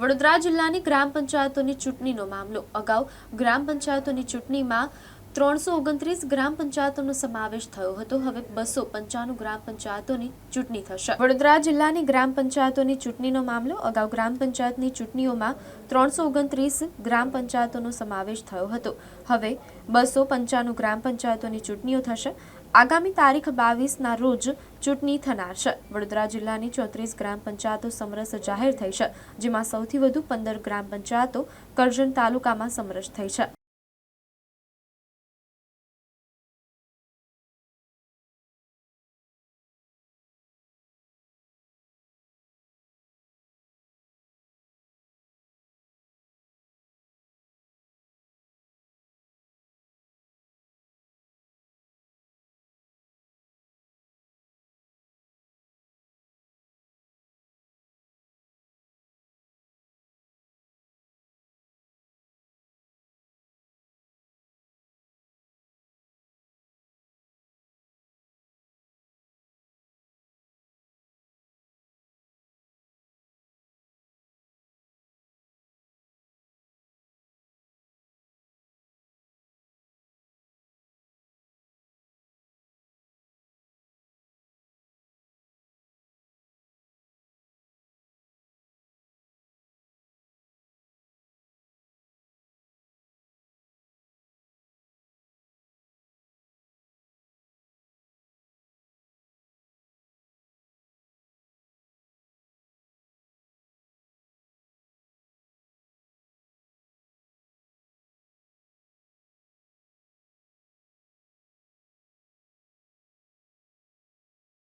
વડોદરા જિલ્લાની ગ્રામ પંચાયતોની ચૂંટણીનો મામલો. અગાઉ ગ્રામ પંચાયતોની ચૂંટણીમાં ત્રણસો ઓગણત્રીસ ગ્રામ પંચાયતોનો સમાવેશ થયો હતો. હવે બસો પંચાણું ગ્રામ પંચાયતોની ચૂંટણી થશે. વડોદરા જિલ્લાની ગ્રામ પંચાયતોની ચૂંટણીનો મામલો. અગાઉ ગ્રામ પંચાયતની ચૂંટણીઓમાં ત્રણસો ઓગણત્રીસ ગ્રામ પંચાયતોનો સમાવેશ થયો હતો. હવે બસો પંચાણું ગ્રામ પંચાયતોની ચૂંટણીઓ થશે. આગામી તારીખ બાવીસના રોજ ચૂંટણી થનાર છે. વડોદરા જિલ્લાની ચોત્રીસ ગ્રામ પંચાયતો સમરસ જાહેર થઈ છે, જેમાં સૌથી વધુ પંદર ગ્રામ પંચાયતો કરજણ તાલુકામાં સમરસ થઈ છે.